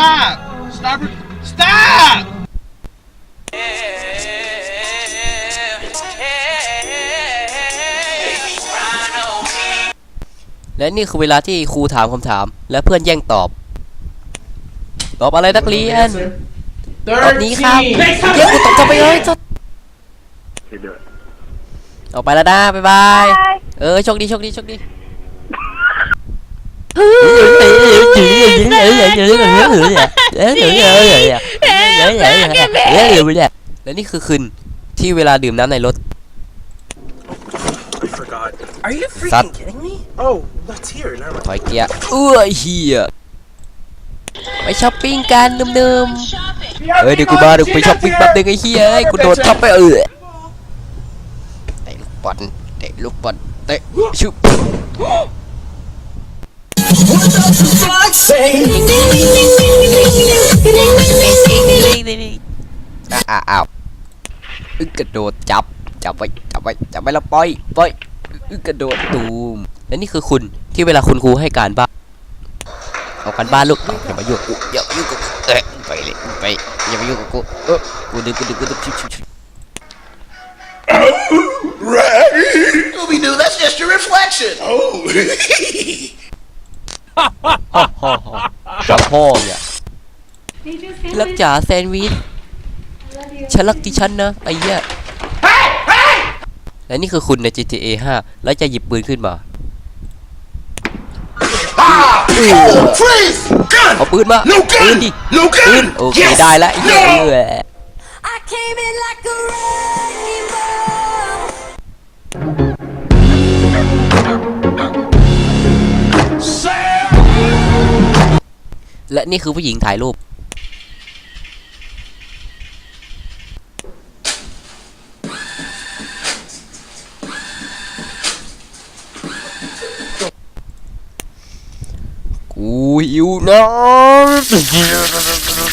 Stop! Stop! Stop! และนี่คือเวลาที่ครูถามคำถาม และเพื่อนแย่งตอบ ตอบอะไรนักเรียน ตอบนี้ครับเย้กูตกจะไปเลยจดออกไปแล้วนะบ๊ายบาย เออโชคดีโชคดีโชคดี และนี่คือคืนที่เวลาดื่มน้ำในรถ I forgot. Are you freaking Stop. kidding me? Oh, that's here. Never mind. ถอยเกียร์เอื้อเฮียไปช้อปปิ้งกันเดิมๆเอ้ยเดี๋ยวกูมาเดี๋ยวกูไปช้อปปิ้งแป๊บนึงไอ้เฮียไอ้กูโดดช้อปไปเออเตะลูกบอลเตะลูกบอลเตะชุบ อะอะอ้าวอึกกระโดดจับ จับไว้ จับไว้ จับไว้แล้วปล่อย ปล่อยอึกกระโดดตูม และนี่คือคุณที่เวลาคุณครูให้การบ้าน เอาการบ้านลูกอย่ามายุ่งกูอย่ามายุ่งกูเอ้ยไปเลยไป อย่ามายุ่งกับกูเออกูดึงกูดึงกูดึงชิวชิวชิว Scooby Doo, that's just your reflection. Oh. ฮ่าฮ่าฮ่าจับพ่อเนี่ยรักจ๋าแซนด์วิชฉันรักดิฉันนะไอ้เหี้ยและนี่คือคุณใน GTA 5 แล้วจะหยิบปืนขึ้นมาเอาปืนมาปืนดิปืนโอเคได้แล้วไอ้เหี้ย และนี่คือผู้หญิงถ่ายรูป กูหิวน้ำ